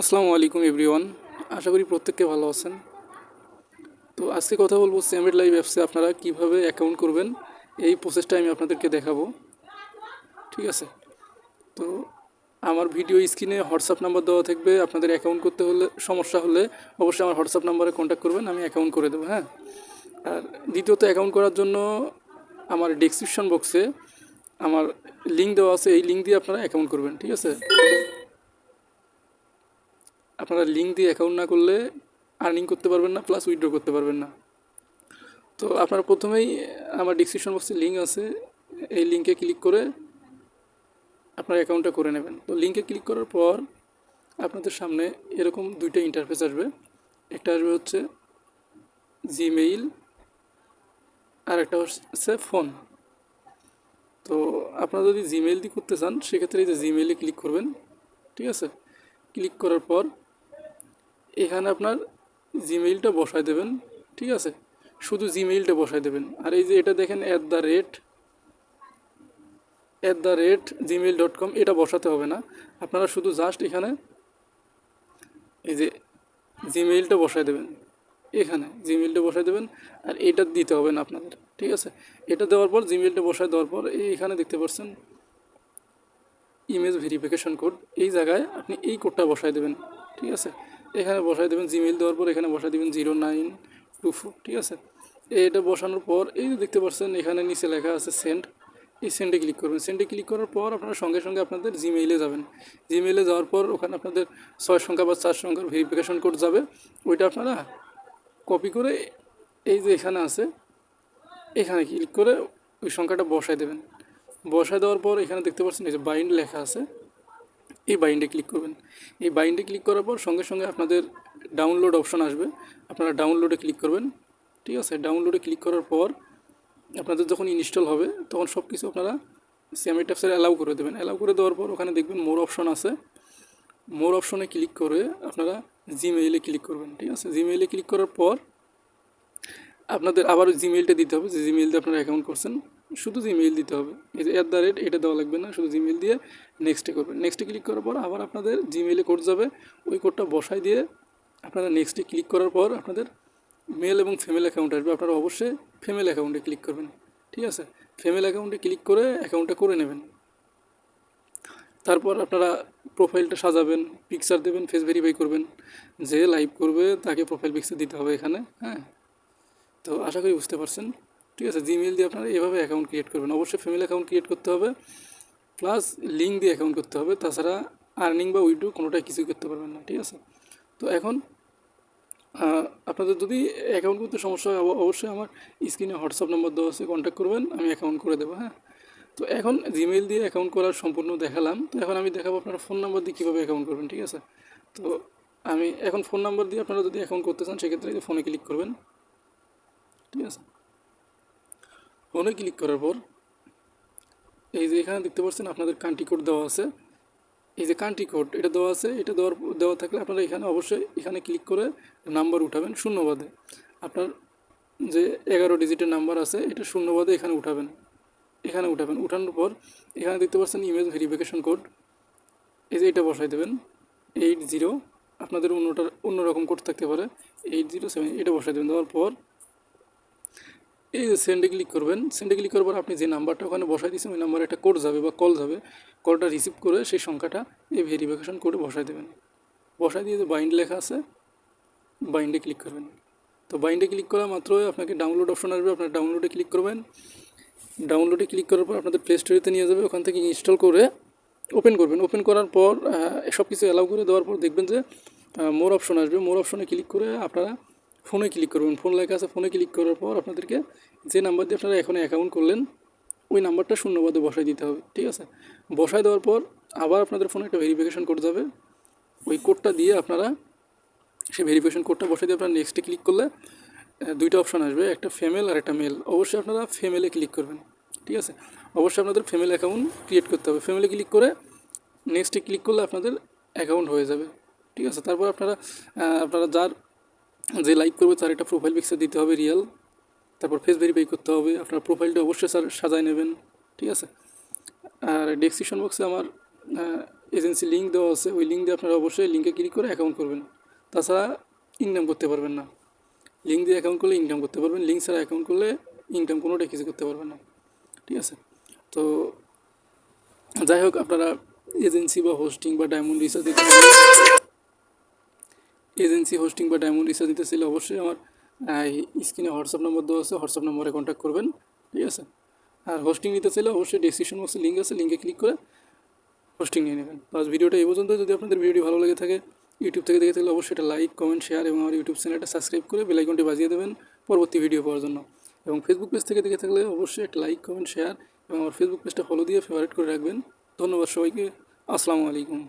আসসালামু আলাইকুম এভরিওয়ান। আশা করি প্রত্যেককে ভালো আছেন। তো আজকে কথা বলব সেমেড লাইভ অ্যাপসে আপনারা কীভাবে অ্যাকাউন্ট করবেন, এই প্রসেসটা আমি আপনাদেরকে দেখাবো। ঠিক আছে? তো আমার ভিডিও স্ক্রিনে হোয়াটসঅ্যাপ নাম্বার দেওয়া থাকবে। আপনাদের অ্যাকাউন্ট করতে হলে, সমস্যা হলে অবশ্যই আমার হোয়াটসঅ্যাপ নাম্বারে কন্ট্যাক্ট করবেন, আমি অ্যাকাউন্ট করে দেবো হ্যাঁ? আর দ্বিতীয়ত অ্যাকাউন্ট করার জন্য আমার ডেসক্রিপশন বক্সে আমার লিঙ্ক দেওয়া আছে, এই লিঙ্ক দিয়ে আপনারা অ্যাকাউন্ট করবেন, ঠিক আছে? আপনারা লিঙ্ক দিয়ে অ্যাকাউন্ট না করলে আর্নিং করতে পারবেন না প্লাস উইথড্র করতে পারবেন না। তো আপনারা প্রথমেই আমার ডিসক্রিপশন বক্সে লিঙ্ক আছে, এই লিঙ্কে ক্লিক করে আপনার অ্যাকাউন্টটা করে নেবেন। তো লিঙ্কে ক্লিক করার পর আপনাদের সামনে এরকম দুইটা ইন্টারফেস আসবে। একটা আসবে হচ্ছে জিমেইল আর একটা হচ্ছে ফোন তো আপনারা যদি জিমেইল দিয়ে করতে চান, সেক্ষেত্রে এই যে জিমেইলে ক্লিক করবেন, ঠিক আছে? ক্লিক করার পর এখানে আপনার জিমেইলটা বসায় দেবেন, ঠিক আছে? শুধু জিমেইলটা বসায় দেবেন। আর এই যে এটা দেখেন at the rate at the rate Gmail dot com এটা বসাতে হবে না। আপনারা শুধু জাস্ট এখানে এই যে জিমেইলটা বসায় দেবেন। এখানে জিমেইলটা বসায় দেবেন, আর এটা দিতে হবে না আপনাদের, ঠিক আছে? এটা দেওয়ার পর জিমেইলটা বসায় দেওয়ার পর, এই এখানে দেখতে পাচ্ছেন ইমেজ ভেরিফিকেশন কোড এই জায়গায় আপনি এই কোডটা বসায় দেবেন, ঠিক আছে? এখানে বসায় দেবেন জিমেইল দেওয়ার পর এখানে বসায় দেবেন জিরো নাইন টু ফোর ঠিক আছে? এটা বসানোর পর, এই যে দেখতে পাচ্ছেন, এখানে নিচে লেখা আছে সেন্ড এই সেন্ডে ক্লিক করবেন। সেন্ডে ক্লিক করার পর আপনারা সঙ্গে সঙ্গে আপনাদের জিমেইলে যাবেন। জিমেইলে যাওয়ার পর ওখানে আপনাদের ছয় সংখ্যা বা চার সংখ্যার ভেরিফিকেশন কোড যাবে। ওইটা আপনারা কপি করে এই যে এখানে আছে, এখানে ক্লিক করে ওই সংখ্যাটা বসায় দেবেন। বসায় দেওয়ার পর এখানে দেখতে পাচ্ছেন, এই যে বাইন্ড লেখা আছে। এই বাইন্ডে ক্লিক করবেন। এই বাইন্ডে ক্লিক করার পর সঙ্গে সঙ্গে আপনাদের ডাউনলোড অপশন আসবে। আপনারা ডাউনলোডে ক্লিক করবেন। ঠিক আছে? ডাউনলোডে ক্লিক করার পর আপনাদের যখন ইনস্টল হবে, তখন সব কিছু আপনারা সিএমআই ট্যাপসের অ্যালাউ করে দেবেন। অ্যালাউ করে দেওয়ার পর ওখানে দেখবেন মোর অপশন আছে। মোর অপশনে ক্লিক করে আপনারা জিমেইলে ক্লিক করবেন। ঠিক আছে? জিমেইলে ক্লিক করার পর আপনাদের আবার জিমেইলটা দিতে হবে যে জিমেইল আপনারা অ্যাকাউন্ট করছেন। শুধু জিমেইল দিতে হবে। এই যে অ্যাট দ্য রেট এটা দেওয়া লাগবে না, শুধু জিমেইল দিয়ে নেক্সটে করবেন। নেক্সটে ক্লিক করার পর আবার আপনাদের জিমেইলে কোড যাবে। ওই কোডটা বসাই দিয়ে আপনারা নেক্সটে ক্লিক করার পর আপনাদের মেল এবং ফিমেল অ্যাকাউন্ট আসবে। আপনারা অবশ্যই ফিমেল অ্যাকাউন্টে ক্লিক করবেন। ঠিক আছে? ফিমেল অ্যাকাউন্টে ক্লিক করে অ্যাকাউন্টটা করে নেবেন। তারপর আপনারা প্রোফাইলটা সাজাবেন পিকচার দেবেন ফেস ভেরিফাই করবেন। যে লাইভ করবে, তাকে প্রোফাইল পিকচার দিতে হবে এখানে হ্যাঁ? তো আশা করি বুঝতে পারছেন। ঠিক আছে জিমেল দিয়ে আপনারা এভাবে অ্যাকাউন্ট ক্রিয়েট করবেন। অবশ্যই ফ্যামিলি অ্যাকাউন্ট ক্রিয়েট করতে হবে প্লাস লিঙ্ক দিয়ে অ্যাকাউন্ট করতে হবে। তাছাড়া আর্নিং বা উইড্রো কোনোটাই কিছুই করতে পারবেন না, ঠিক আছে? তো এখন আপনাদের যদি অ্যাকাউন্ট করতে সমস্যা হয় অবশ্যই আমার স্ক্রিনে হোয়াটসঅ্যাপ নাম্বার দেওয়া আছে কন্ট্যাক্ট করবেন, আমি অ্যাকাউন্ট করে দেবো হ্যাঁ? তো এখন জিমেল দিয়ে অ্যাকাউন্ট করার সম্পূর্ণ দেখালাম। তো এখন আমি দেখাবো আপনারা ফোন নাম্বার দিয়ে কীভাবে অ্যাকাউন্ট করবেন, ঠিক আছে? তো আমি এখন ফোন নাম্বার দিয়ে আপনারা যদি অ্যাকাউন্ট করতে চান, সেক্ষেত্রে ফোনে ক্লিক করবেন, ঠিক আছে? ফোনে ক্লিক করার পর, এই যে এখানে দেখতে পাচ্ছেন আপনাদের কান্ট্রি কোড দেওয়া আছে। এই যে কান্ট্রি কোড এটা দেওয়া আছে, এটা দেওয়ার দেওয়া থাকলে আপনারা এখানে অবশ্যই এখানে ক্লিক করে নাম্বার উঠাবেন শূন্যবাদে। আপনার যে এগারো ডিজিটের নাম্বার আছে, এটা শূন্যবাদে এখানে উঠাবেন। এখানে উঠাবেন। উঠানোর পর, এখানে দেখতে পাচ্ছেন ইমেজ ভেরিফিকেশন কোড এই যে এটা বসাই দেবেন। এইট জিরো আপনাদের অন্যটার অন্যরকম কোড থাকতে পারে। এইট জিরো সেভেন এটা বসাই দেবেন। দেওয়ার পর এই যে সেন্ডে ক্লিক করবেন সেন্ডে ক্লিক করার পর আপনি যে নাম্বারটা ওখানে বসাই দিয়েছেন, ওই নাম্বারে একটা কোড যাবে বা কল যাবে। কলটা রিসিভ করে সেই সংখ্যাটা এই ভেরিফিকেশন কোডে বসাই দেবেন। বসাই দিয়ে যে বাইন্ড লেখা আছে বাইন্ডে ক্লিক করবেন। তো বাইন্ডে ক্লিক করা মাত্রই আপনাকে ডাউনলোড অপশন আসবে, আপনার ডাউনলোডে ক্লিক করবেন। ডাউনলোডে ক্লিক করার পর আপনাদের প্লে স্টোরিতে নিয়ে যাবে, ওখান থেকে ইনস্টল করে ওপেন করবেন। ওপেন করার পর সব কিছু অ্যালাউ করে দেওয়ার পর দেখবেন যে মোর অপশন আসবে। মোর অপশনে ক্লিক করে আপনারা ফোনে ক্লিক করবেন। ফোন লেখা আছে, ফোনে ক্লিক করার পর আপনাদেরকে যে নাম্বার দিয়ে আপনারা এখন অ্যাকাউন্ট করলেন, ওই নাম্বারটা শূন্যবাদে বসাই দিতে হবে, ঠিক আছে? বসাই দেওয়ার পর আবার আপনাদের ফোনে একটা ভেরিফিকেশন কোড যাবে। ওই কোডটা দিয়ে আপনারা সেই ভেরিফিকেশন কোডটা বসাই দিয়ে আপনারা নেক্সটে ক্লিক করলে দুইটা অপশান আসবে, একটা ফিমেল আর একটা মেল অবশ্যই আপনারা ফিমেলে ক্লিক করবেন, ঠিক আছে? অবশ্যই আপনাদের ফিমেল অ্যাকাউন্ট ক্রিয়েট করতে হবে। ফ্যামিলি ক্লিক করে নেক্সটে ক্লিক করলে আপনাদের অ্যাকাউন্ট হয়ে যাবে, ঠিক আছে? তারপর আপনারা আপনারা যার যে লাইক করবে তার একটা প্রোফাইল পিকচার দিতে হবে রিয়েল তারপর ফেস ভেরিফাই করতে হবে। আপনার প্রোফাইলটা অবশ্যই স্যার সাজায় নেবেন, ঠিক আছে? আর ডেসক্রিপশন বক্সে আমার এজেন্সি লিঙ্ক দেওয়া আছে। ওই লিঙ্ক দিয়ে আপনারা অবশ্যই লিঙ্কে ক্লিক করে অ্যাকাউন্ট করবেন। তাছাড়া ইনকাম করতে পারবেন না। লিঙ্ক দিয়ে অ্যাকাউন্ট করলে ইনকাম করতে পারবেন। লিঙ্ক ছাড়া অ্যাকাউন্ট করলে ইনকাম কোনোটাই কিছু করতে পারবেন না। ঠিক আছে? তো যাই হোক, আপনারা এজেন্সি বা হোস্টিং বা ডায়মন্ড রিসার্চ দিতে এজেন্সি হোস্টিং বা ডায়মন্ড রিসার্চ দিতে চাইলে অবশ্যই আমার স্ক্রিনে হোয়াটসঅ্যাপ নম্বর দেওয়া আছে, হোয়াটসঅ্যাপ নম্বরে কন্ট্যাক্ট করবেন, ঠিক আছে? আর হোস্টিং নিতে চাইলে অবশ্যই ডিসক্রিপশন বক্সে লিঙ্ক আছে লিঙ্কে ক্লিক করে হোস্টিং নিয়ে নেবেন। আজ ভিডিওটা এই পর্যন্ত যদি আপনাদের ভিডিওটি ভালো লেগে থাকে ইউটিউব থেকে দেখে থাকলে অবশ্যই এটা লাইক কমেন্ট শেয়ার এবং আমার ইউটিউব চ্যানেলটা সাবস্ক্রাইব করে বেলাইকনটি বাজিয়ে দেবেন পরবর্তী ভিডিও পাওয়ার জন্য। এবং ফেসবুক পেজ থেকে দেখে থাকলে অবশ্যই একটা লাইক কমেন্ট শেয়ার এবং আমার ফেসবুক পেজটা ফলো দিয়ে ফেভারিট করে রাখবেন। ধন্যবাদ সবাইকে, আসসালামু আলাইকুম।